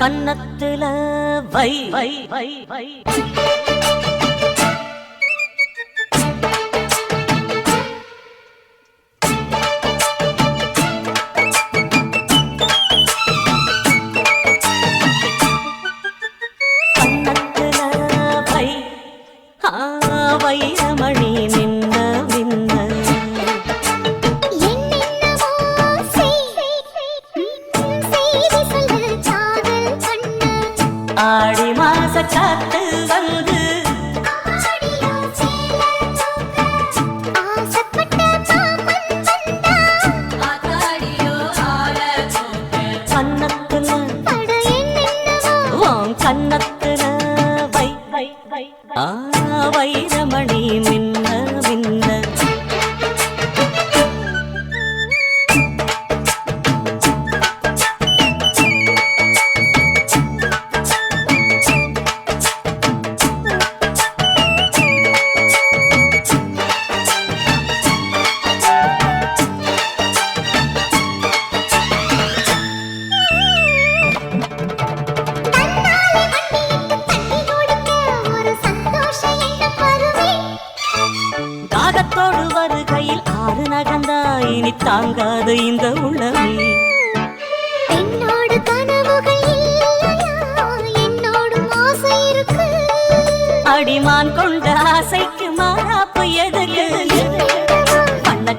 கன்னத்துல வை வை வை வை வைரமணி மின்ன வருகையில் ஆறு நகந்தா இனி தாங்காது இந்த இருக்கு. அடிமான் கொண்ட ஆசைக்கு மாறாப்பு எதுக்கு பண்ண.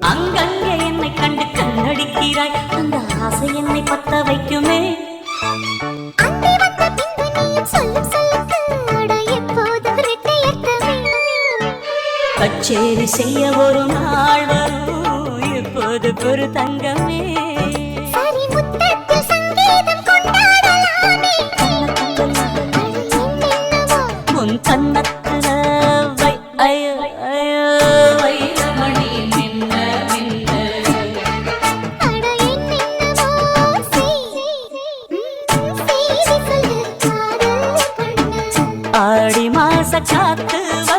அங்கங்கே என்னை கண்டு கண்ணடிக்கிறாய். அந்த ஆசை என்னை பத்த வைக்குமே. கச்சேரி செய்ய ஒரு நாள் வரும். இப்போது பொறு தங்கமே. आडी मास छात्र